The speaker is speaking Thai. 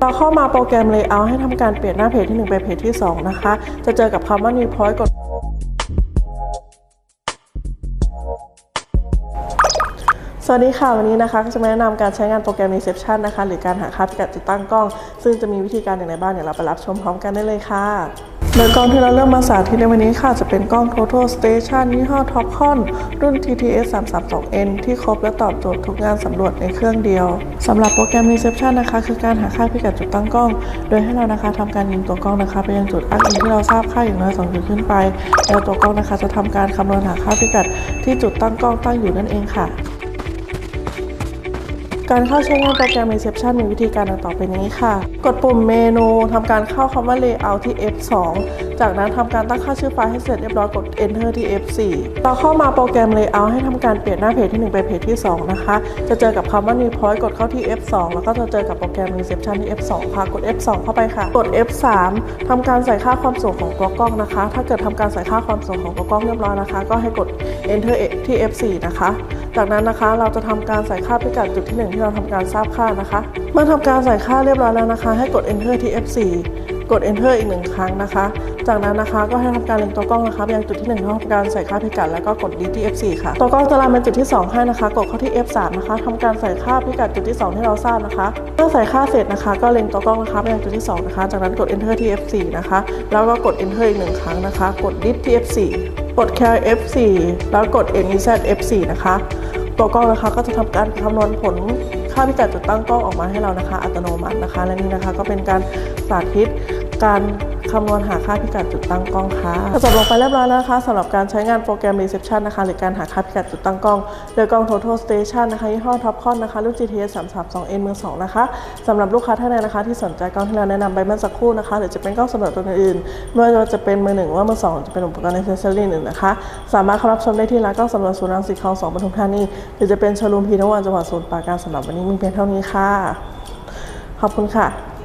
เราเข้ามาโปรแกรม Layout ให้ทำการเปลี่ยนหน้าเพจที่ 1 ไปเพจที่ 2 นะคะ จะเจอกับคำว่า New Point กดสวัสดีค่ะ วันนี้นะคะก็จะมาแนะนำการใช้งานโปรแกรม Reception นะคะ หรือการหาค่าพิกัดติดตั้งกล้อง ซึ่งจะมีวิธีการอย่างไรบ้างเดี๋ยวเราไปรับชมพร้อมกันได้เลยค่ะ โดยกล้องที่เราเลือกมาสาธิตในวันนี้ค่ะ จะเป็นกล้อง Total Station ยี่ห้อ Topcon รุ่น TTS 332N ที่ครบและตอบโจทย์ทุกงานสำรวจในเครื่องเดียวสำหรับโปรแกรม Reception นะคะ คือการหาค่าพิกัดจุดตั้งกล้อง โดยให้เรานะคะทำการยิงตัวกล้องนะคะไปยังจุดอ้างอิงที่เราทราบค่าอย่างน้อย2จุดขึ้นไปแล้วตัวกล้องนะคะจะทำการคำนวณหาค่าพิกัดที่จุดตั้งกล้องตั้งอยู่นั่นเองค่ะ การเข้าใช้งานโปรแกรม Reception มีวิธีการดังต่อไปนี้ค่ะ กดปุ่มเมนูทำการเข้าคำว่า Layout ที่ F2 จากนั้นทำการตั้งค่าชื่อไฟล์ให้เสร็จเรียบร้อยกด Enter ที่ F4 เราเข้ามาโปรแกรม Layout ให้ทำการเปลี่ยนหน้าเพจที่ 1 ไปเพจที่ 2 นะคะ จะเจอกับคำว่า New Point กดเข้าที่ F2 แล้วก็จะเจอกับโปรแกรม Reception ที่ F2 ค่ะ กด F2 เข้าไปค่ะ กด F3 ทำการใส่ค่าความสูงของตัวกล้องนะคะ ถ้าเกิดทำการใส่ค่าความสูงของตัวกล้องเรียบร้อยนะคะ ก็ให้กด Enter ที่ F4 นะคะ จากนั้นนะคะ เราจะทำการใส่ค่าพิกัดจุดที่ 1 ที่เราทำการทราบค่านะคะเมื่อทำการใส่ค่าเรียบร้อยแล้วนะคะ ให้กด enter ที่ F4 กด enter อีกหนึ่งครั้งนะคะ จากนั้นนะคะก็ให้ทำการเล็งตัวกล้องนะคะไปยังจุดที่1ที่งทำการใส่ค่าพิกัดแล้วก็กด delete ที่ F4 ค่ะ ตัวกล้องจะรันเป็นจุดที่ 2 ให้นะคะ กดเข้าที่ F3 นะคะทำการใส่ค่าพิกัดจุดที่ 2 ที่เราทราบนะคะ เมื่อใส่ค่าเสร็จนะคะ ก็เล็งตัวกล้องนะคะไปยังจุดที่ 2 นะคะ จากนั้นกด enter ที่ F4 นะคะ แล้วก็กด enter อีกหนึ่งครั้งนะคะ กด delete ที่ F4 กด carry F4 แล้วกด NEZ F4 นะคะ ตัวกล้องนะคะก็จะทำการคำนวณผลค่าพิกัดจุดตั้งกล้องออกมาให้เรานะคะ อัตโนมัตินะคะ และนี่นะคะก็เป็นการสาธิตการ คำนวณหาค่าพิกัดจุดตั้งกล้องค่ะจบลงไปเรียบร้อยแล้วนะคะสำหรับการใช้งานโปรแกรม Reception นะคะ หรือการหาค่าพิกัดจุดตั้งกล้อง โดยกล้อง Total Station นะคะยี่ห้อ Topcon นะคะรุ่น GTS 332N มือ2นะคะสำหรับลูกค้าท่านใดนะคะ ที่สนใจกล้องที่เราแนะนำไปเมื่อสักครู่นะคะ หรือจะเป็นกล้องสำหรวจตัวอื่นๆไม่ว่าจะเป็นมือหนึ่งว่ามือสองจะเป็นอุปกรณ์ในเซสซอรี่อื่นนะคะ สามารถเข้ารับชมได้ที่ร้านกล้องสำหรวจศูนย์รังสิตคลองสองปทุมธานีหรือจะเป็นชว์รูมพีนวันจังหวัดสมุทรปราการสำหรับวันนี้มีเพียงเท่านี้ค่ะ ขอบคุณค่ะ